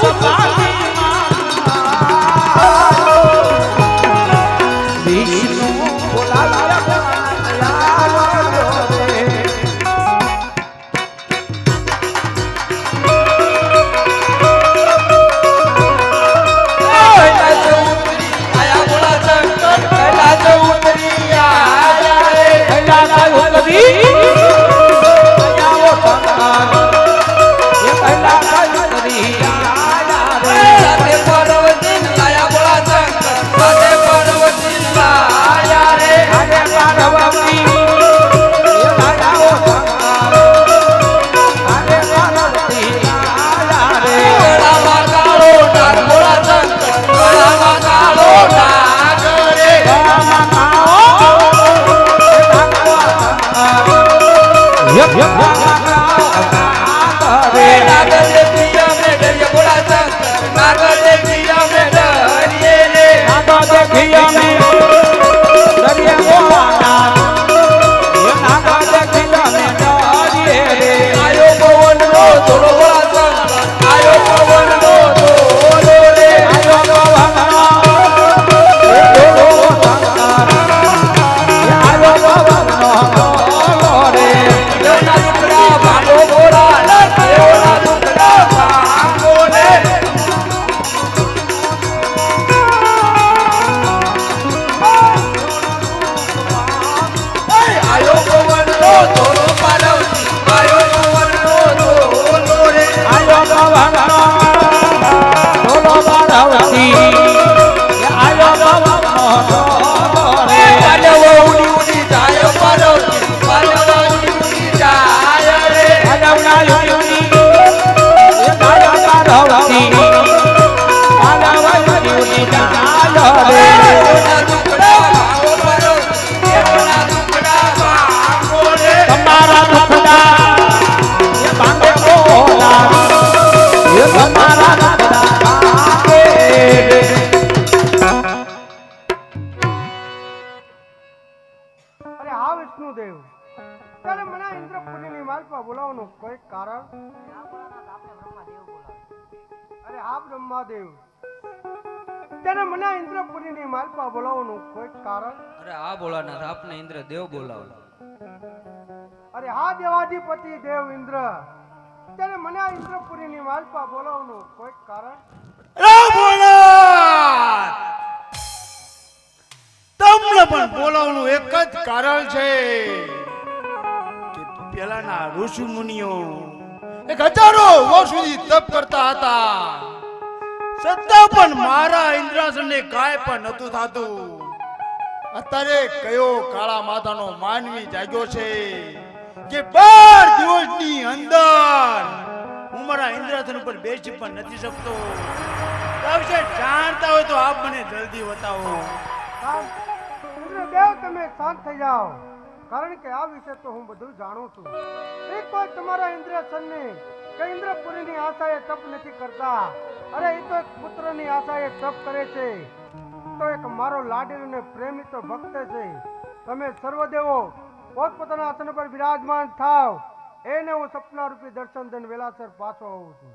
我来。તમારા માલપા બોલાવવાનું કોઈ કારણ? અરે હા બ્રહ્માદેવ. ત્યારે મને ઇન્દ્રપુરી ની માલપા બોલાવવાનું કોઈ કારણ? અરે આ ભોળાનાથ આપને ઇન્દ્ર દેવ બોલાવો અરે હા દેવાધિપતિ દેવ ઇન્દ્ર. ત્યારે મને આ ઇન્દ્રપુરીની માલપા બોલાવવાનું કોઈ કારણ? તમને પણ બોલાવવાનું એક જ કારણ છે. કે પેલાના ઋષિ મુનિઓ એક હજારો વર્ષ સુધી તપ કરતા હતા. છતાં પણ મારા ઇન્દ્રાસન ને કાંઈ પણ નતું થતું. અત્યારે કયો કાળા માથાનો માનવી જાગ્યો છે કે બાર દિવસની અંદર હું મારા ઇન્દ્રાસન ઉપર બેસી પણ નથી શકતો. જાણતા હોય તો આપ મને જલ્દી બતાવો. દેવ તમે શાંત થઈ જાઓ. કારણ કે આ વિશે તો હું બધું જાણું છું. એક કોઈ તમારા ઇન્દ્રસનને કે ઇન્દ્રપુરીની આશાએ તપ નથી કરતા. અરે એ તો એક પુત્રની આશાએ તપ કરે છે. તો એક મારો લાડીલ અને પ્રેમી તો ભક્ત છે. તમે સર્વદેવો પોતપોતાના આસન પર બિરાજમાન થાવ. એને હું સપના રૂપી દર્શન દન વેલાસર પાછો આવું છું.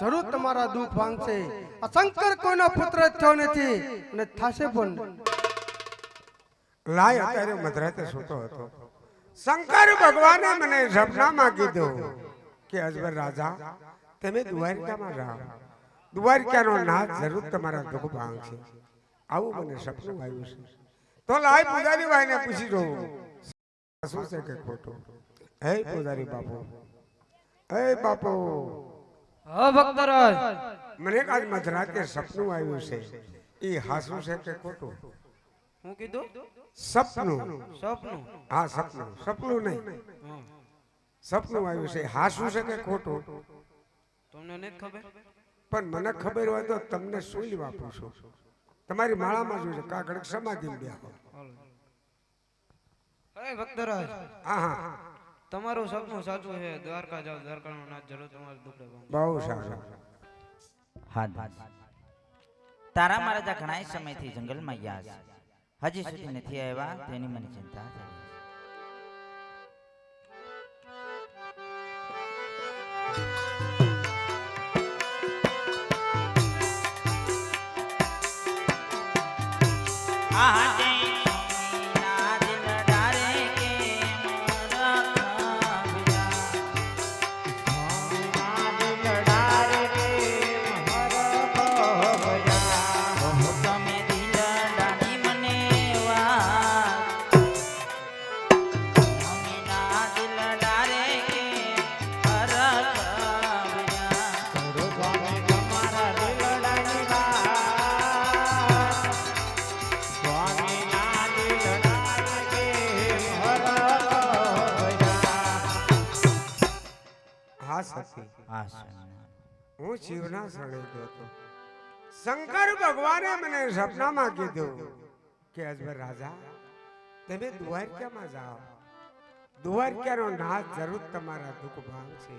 જરૂર તમારા દુઃખ ભાંગશે આ શંકર કોઈનો પુત્ર થયો નથી અને થશે પણ. લાય અત્યારે મધરાતે સૂતો હતો. શંકર ભગવાને મને સપનામાં કીધું કે, અજબર રાજા, તમે દ્વારકામાં રહો. દ્વારકાનો નાથ જરૂર તમારા દુઃખ ભાંગશે આવું મને સપનું આવ્યું છે. તો લાય પૂજારી ભાઈને પૂછી જોઉં. શું છે કે ખોટું? હે પૂજારી બાપુ, હે બાપુ હા ભક્તરાજ. મને આજ મધરાતે સપનું આવ્યું છે. એ હાસું છે કે ખોટું? હું કીધું? સપનું. સપનું. હા સપનું. સપનું નહીં. સપનું આવ્યું છે. હાસું છે કે ખોટું? તમને નથી ખબર? પણ મને ખબર હોય તો તમને શું લેવા પૂછું તમારી માળામાં છે. કાગળ સમાધિ બેહો. હે ભક્તરાજ. હા હા. તમારું સપનું સાચું છે દ્વારકા જાઓ દ્વારકાનો નાથ જરૂર તમારું દુખડે. બહુ સારું. હા તારા મહારાજા ઘણા સમયથી જંગલમાં ગયા છે. હજી સુધી નથી આવ્યા તેની મને ચિંતા થઈ. હા શિવના શરણે ગયો હતો. શંકર ભગવાને મને સપનામાં કીધું કે અજબર રાજા તમે દ્વારકામાં જાઓ? દ્વારકાનો નાથ જરૂર તમારા દુઃખ ભાંગશે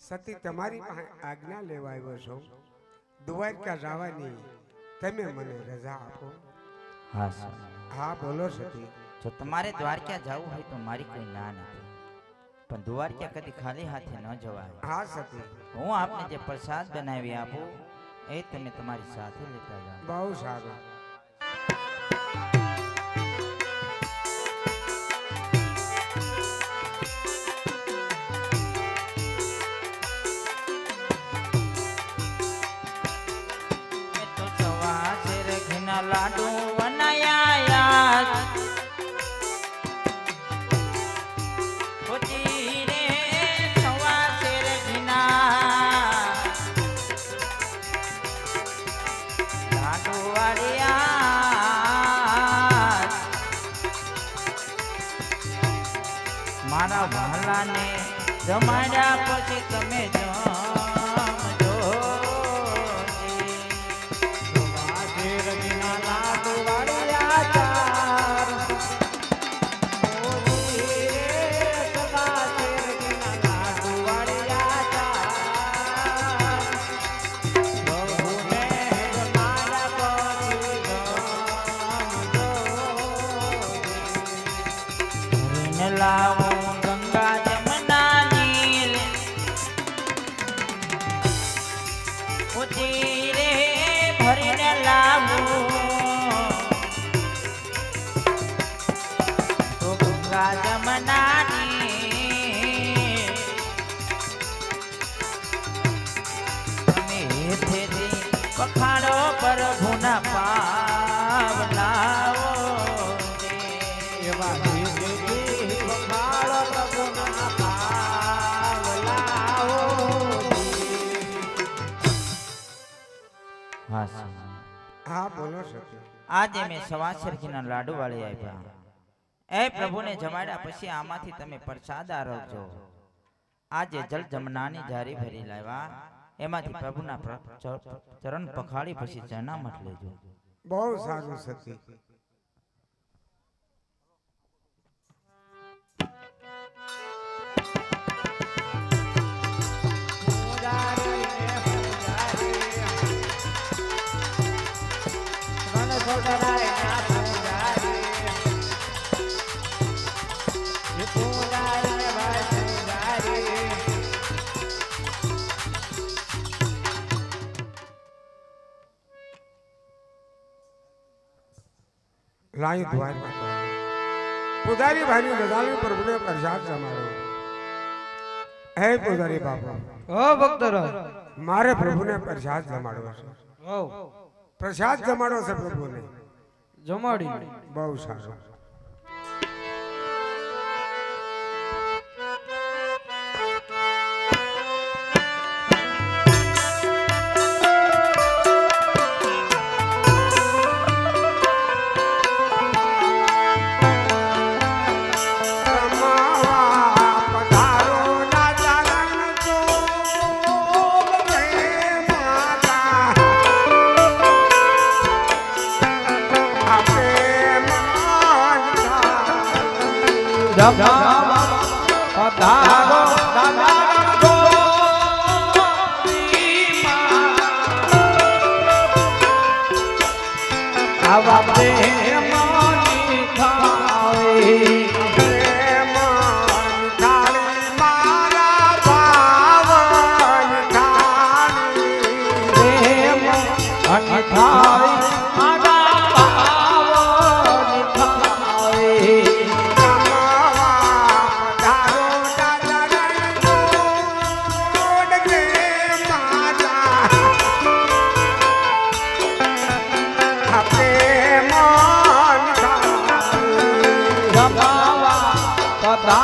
સતી તમારી પાસે આજ્ઞા લેવા આવ્યો છો. દ્વારકા જવાની તમે મને રજા આપો. હા હા બોલો સતી. જો તમારે દ્વારકા જવું હોય તો મારી કોઈ ના નથી. પણ દ્વારકા કદી ખાલી હાથે ન જવાય. હા સતી હું આપને જે પ્રસાદ બનાવી આપું એ તમે તમારી સાથે લેતા જાઓ. બહુ સારું. જમાડ્યા પછી તમે આજે મેં સવા સરખીના લાડુ વાળી આપ્યા એ પ્રભુને જમાડ્યા પછી આમાંથી તમે પ્રસાદ આરોગજો આજે જલ જમનાની જારી ભરી લાવ્યા. એમાંથી પ્રભુના ચરણ પખાડી પછી જનામત લેજો. બહુ સારું સતી. લાયું ધ્વાન પુજારી ભાઈ ગઝાલી પ્રભુને પ્રસાદ સમારો હે પુજારી બાપા. ઓ ભક્તરો. મારે પ્રભુને પ્રસાદ જમાડવો છે. ઓ પ્રસાદ જમાડો છે પ્રભુને. જમાડી બહુ સારું. જમા